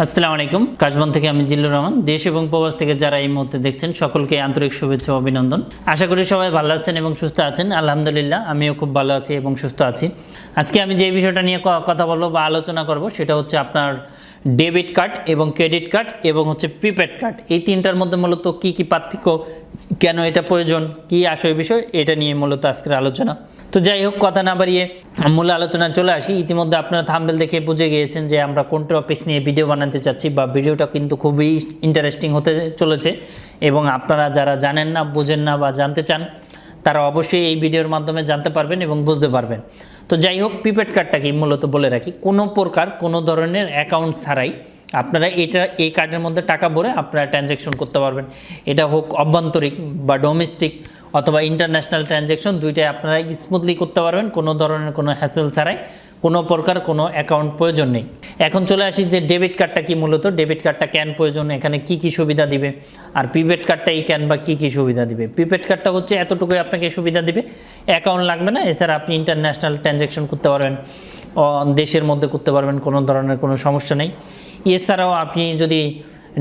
আসসালামু আলাইকুম। কাশবন থেকে আমি জিল্লুর রহমান। দেশ এবং প্রবাস থেকে যারা এই মুহূর্তে দেখছেন, সকলকে আন্তরিক শুভেচ্ছা অভিনন্দন। আশা করি সবাই ভালো আছেন এবং সুস্থ আছেন। আলহামদুলিল্লাহ, আমিও খুব ভালো আছি এবং সুস্থ আছি। আজকে আমি যে বিষয়টা নিয়ে কথা বলব বা আলোচনা করব, সেটা হচ্ছে আপনার ডেবিট কার্ড এবং ক্রেডিট কার্ড এবং হচ্ছে প্রিপেড কার্ড। এই তিনটার মধ্যে মূলত কি কি পার্থক্য, কেন এটা প্রয়োজন, কি আসল বিষয়, এটা নিয়ে মূলত আজকের আলোচনা। তো যাই হোক, কথা না বাড়িয়ে মূল আলোচনা চলে আসি। ইতিমধ্যে আপনারা থাম্বেল দেখে বুঝে গিয়েছেন যে আমরা কোন টপিক নিয়ে ভিডিও বানাতে চাচ্ছি বা ভিডিওটা কিন্তু খুবই ইন্টারেস্টিং হতে চলেছে। এবং আপনারা যারা জানেন না, বোঝেন না বা জানতে চান তারা অবশ্যই এই ভিডিওর মাধ্যমে জানতে পারবেন এবং বুঝতে পারবেন। তো যাই হোক, প্রিপেড কার্ডটা কি মূলত বলে রাখি, কোনো প্রকার কোনো ধরনের অ্যাকাউন্ট ছাড়াই আপনারা এটা, এই কার্ডের মধ্যে টাকা ভরে আপনারা ট্রানজ্যাকশন করতে পারবেন। এটা হোক অভ্যন্তরিক বা ডোমেস্টিক অথবা ইন্টারন্যাশনাল ট্রানজ্যাকশন দুইটাই আপনারা স্মুথলি করতে পারবেন, কোনো ধরনের কোনো হ্যাসেল ছাড়াই, কোনো প্রকার কোনো অ্যাকাউন্ট প্রয়োজন নেই। এখন চলে আসি যে ডেবিট কার্ডটা কি মূলত? ডেবিট কার্ডটা কেন প্রয়োজন? এখানে কি কি সুবিধা দিবে? আর প্রিপেড কার্ডটা এই ক্যান বা কী কী সুবিধা দিবে? প্রিপেড কার্ডটা হচ্ছে এতটুকুই আপনাকে সুবিধা দিবে। অ্যাকাউন্ট লাগবে না, এছাড়া আপনি ইন্টারন্যাশনাল ট্রানজ্যাকশন করতে পারবেন দেশের মধ্যে করতে পারবেন, কোনো ধরনের কোনো সমস্যা নেই। এছাড়াও আপনি যদি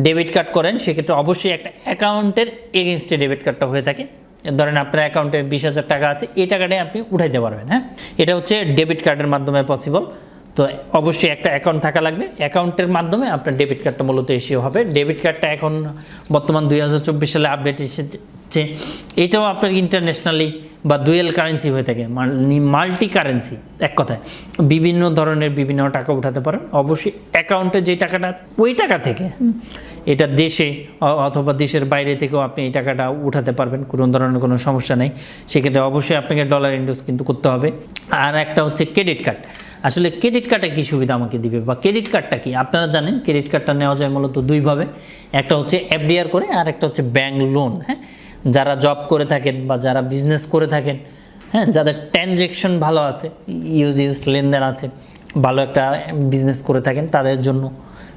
ডেবিট কার্ড করেন, সেক্ষেত্রে অবশ্যই একটা অ্যাকাউন্টের এগেনস্টে ডেবিট কার্ডটা হয়ে থাকে। ধরেন আপনার অ্যাকাউন্টে বিশ হাজার টাকা আছে, এই টাকাটাই আপনি উঠাইতে পারবেন হ্যাঁ? এটা হচ্ছে ডেবিট কার্ডের মাধ্যমে পসিবল তো অবশ্যই একটা অ্যাকাউন্ট থাকা লাগবে। অ্যাকাউন্টের মাধ্যমে আপনার ডেবিট কার্ডটা মূলত এসিও হবে। ডেবিট কার্ডটা এখন বর্তমান দুই হাজার চব্বিশ সালে আপডেট এসেছে এটাও আপনার ইন্টারন্যাশনালি বা দুয়েল কারেন্সি হয়ে থাকে মাল্টি কারেন্সি এক কথায়। বিভিন্ন ধরনের বিভিন্ন টাকা উঠাতে পারেন, অবশ্যই অ্যাকাউন্টে যে টাকাটা আছে, ওই টাকা থেকে। এটা দেশে অথবা দেশের বাইরে থেকেও আপনি এই টাকাটা উঠাতে পারবেন, কোনো ধরনের কোনো সমস্যা নেই। সেক্ষেত্রে অবশ্যই আপনাকে ডলার ইনভেস কিন্তু করতে হবে। আর একটা হচ্ছে ক্রেডিট কার্ড আসলে ক্রেডিট কার্ডে কী সুবিধা আমাকে দিবে? বা ক্রেডিট কার্ডটা কি? আপনারা জানেন ক্রেডিট কার্ডটা নেওয়া যায় মূলত দুইভাবে। একটা হচ্ছে এফডিআর করে, আর একটা হচ্ছে ব্যাংক লোন হ্যাঁ? যারা জব করে থাকেন বা যারা বিজনেস করে থাকেন হ্যাঁ যাদের ট্রানজেকশন ভালো আছে ইউজ ইউজ লেনদেন আছে, ভালো একটা বিজনেস করে থাকেন, তাদের জন্য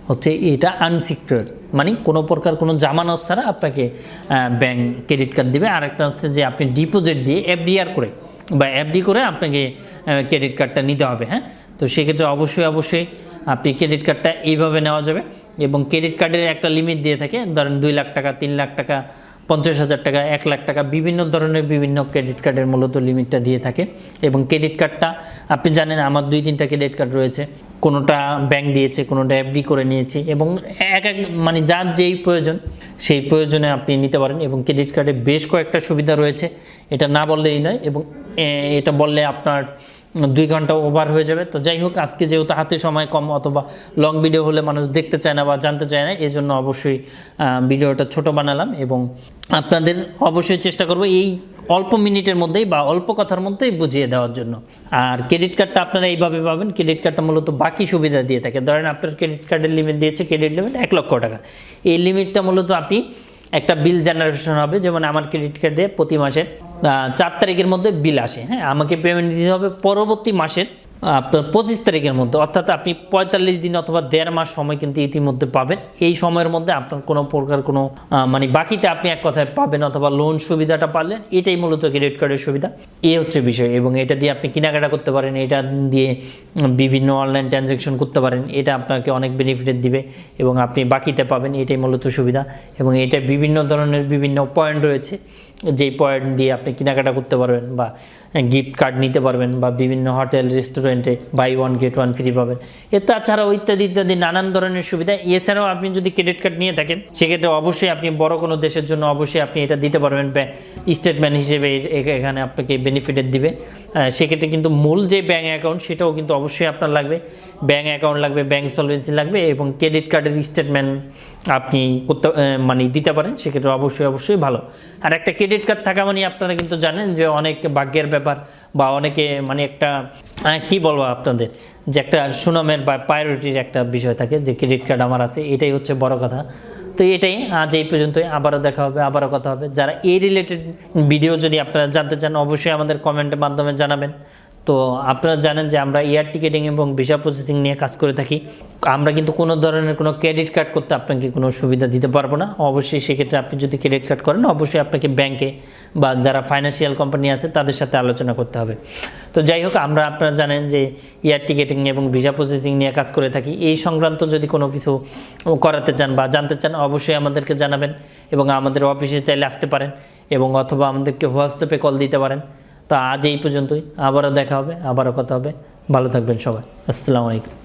হচ্ছে এটা আনসিকিউর্ড মানে কোনো প্রকার কোনো জামানত ছাড়া আপনাকে ব্যাংক ক্রেডিট কার্ড দেবে। আর একটা হচ্ছে যে আপনি ডিপোজিট দিয়ে এফডিআর করে বা এফডি করে আপনাকে ক্রেডিট কার্ডটা নিতে হবে হ্যাঁ? তো সেক্ষেত্রে অবশ্যই অবশ্যই আপনি ক্রেডিট কার্ডটা এইভাবে নেওয়া যাবে এবং ক্রেডিট কার্ডের একটা লিমিট দিয়ে থাকে, ধরেন দুই লাখ টাকা, তিন লাখ টাকা পঞ্চাশ হাজার টাকা, এক লাখ টাকা বিভিন্ন ধরনের বিভিন্ন ক্রেডিট কার্ডের মূলত লিমিটটা দিয়ে থাকে। এবং ক্রেডিট কার্ডটা আপনি জানেন আমার দুই তিনটা ক্রেডিট কার্ড রয়েছে। কোনোটা ব্যাংক দিয়েছে, কোনোটা এফডি করে নিয়েছি এবং এক এক মানে যার যেই প্রয়োজন, সেই প্রয়োজনে আপনি নিতে পারেন এবং ক্রেডিট কার্ডে বেশ কয়েকটা সুবিধা রয়েছে। এটা না বললেই নয় এবং এটা বললে আপনার দুই ঘণ্টা ওভার হয়ে যাবে। তো যাই হোক, আজকে যেহেতু হাতে সময় কম অথবা লং ভিডিও হলে মানুষ দেখতে চায় না বা জানতে চায় না, এই জন্য অবশ্যই ভিডিওটা ছোট বানালাম এবং আপনাদের অবশ্যই চেষ্টা করব এই অল্প মিনিটের মধ্যেই বা অল্প কথার মধ্যেই বুঝিয়ে দেওয়ার জন্য। আর ক্রেডিট কার্ডটা আপনারা এইভাবে পাবেন ক্রেডিট কার্ডটা মূলত বাকি সুবিধা দিয়ে থাকে। ধরেন আপনার ক্রেডিট কার্ডের লিমিট দিয়েছে ক্রেডিট লিমিট এক লক্ষ টাকা। এই লিমিটটা মূলত আপনি একটা বিল জেনারেশন হবে, যেমন আমার ক্রেডিট কার্ডে প্রতি মাসের চার তারিখের মধ্যে বিল আসে হ্যাঁ? আমাকে পেমেন্ট দিতে হবে পরবর্তী মাসের আপনার পঁচিশ তারিখের মধ্যে। অর্থাৎ আপনি পঁয়তাল্লিশ দিন অথবা দেড় মাস সময় কিন্তু ইতিমধ্যে পাবেন। এই সময়ের মধ্যে আপনার কোনো প্রকার কোনো মানে বাকিতে আপনি এক কথায় পাবেন অথবা লোন সুবিধাটা পারলেন, এটাই মূলত ক্রেডিট কার্ডের সুবিধা। এ হচ্ছে বিষয়। এবং এটা দিয়ে আপনি কেনাকাটা করতে পারেন, এটা দিয়ে বিভিন্ন অনলাইন ট্রানজ্যাকশন করতে পারেন, এটা আপনাকে অনেক বেনিফিট দিবে এবং আপনি বাকিতে পাবেন, এটাই মূলত সুবিধা। এবং এটা বিভিন্ন ধরনের বিভিন্ন পয়েন্ট রয়েছে। যেই পয়েন্ট দিয়ে আপনি কেনাকাটা করতে পারবেন বা গিফট কার্ড নিতে পারবেন বা বিভিন্ন হোটেল রেস্টুরেন্টে buy one get one free পাবেন। এ তাছাড়াও ইত্যাদি ইত্যাদি নানান ধরনের সুবিধা। এছাড়াও আপনি যদি ক্রেডিট কার্ড নিয়ে থাকেন, সেক্ষেত্রে অবশ্যই আপনি বড় কোনো দেশের জন্য অবশ্যই আপনি এটা দিতে পারবেন। স্টেটমেন্ট হিসেবে এখানে আপনাকে বেনিফিটের দিবে। সেক্ষেত্রে কিন্তু মূল যে ব্যাঙ্ক অ্যাকাউন্ট সেটাও কিন্তু অবশ্যই আপনার লাগবে। ব্যাঙ্ক অ্যাকাউন্ট লাগবে ব্যাঙ্ক সলভেন্সি লাগবে এবং ক্রেডিট কার্ডের স্টেটমেন্ট আপনি করতে মানে দিতে পারেন। সেক্ষেত্রে অবশ্যই অবশ্যই ভালো। আর একটা ক্রেডিট কার্ড থাকা মানে আপনারা কিন্তু জানেন যে অনেক ভাগ্যের ব্যাপার বা অনেকে মানে একটা কি বলব আপনাদের, যে একটা সুনামের বা প্রায়োরিটির একটা বিষয় থাকে যে ক্রেডিট কার্ড আমার আছে, এটাই হচ্ছে বড় কথা। তো এটাই আজ এই পর্যন্তই, আবারও দেখা হবে, আবারও কথা হবে। যারা এই রিলেটেড ভিডিও যদি আপনারা জানতে চান, অবশ্যই আমাদের কমেন্টের মাধ্যমে জানাবেন। তো আপনারা জানেন যে আমরা এয়ার টিকেটিং এবং ভিসা প্রসেসিং নিয়ে কাজ করে থাকি। আমরা কিন্তু কোনো ধরনের কোনো ক্রেডিট কার্ড করতে আপনাকে কোনো সুবিধা দিতে পারব না। অবশ্যই সেক্ষেত্রে আপনি যদি ক্রেডিট কার্ড করেন, অবশ্যই আপনাকে ব্যাংকে বা যারা ফাইন্যান্সিয়াল কোম্পানি আছে তাদের সাথে আলোচনা করতে হবে। তো যাই হোক, আমরা আপনারা জানেন যে এয়ার টিকেটিং এবং ভিসা প্রসেসিং নিয়ে কাজ করে থাকি। এই সংক্রান্ত যদি কোনো কিছু করাতে চান বা জানতে চান, অবশ্যই আমাদেরকে জানাবেন এবং আমাদের অফিসে চাইলে আসতে পারেন এবং অথবা আমাদেরকে হোয়াটসঅ্যাপে কল দিতে পারেন। তো আজ এই পর্যন্তই। আবারও দেখা হবে, আবারও কথা হবে। ভালো থাকবেন সবাই। আসসালামু আলাইকুম।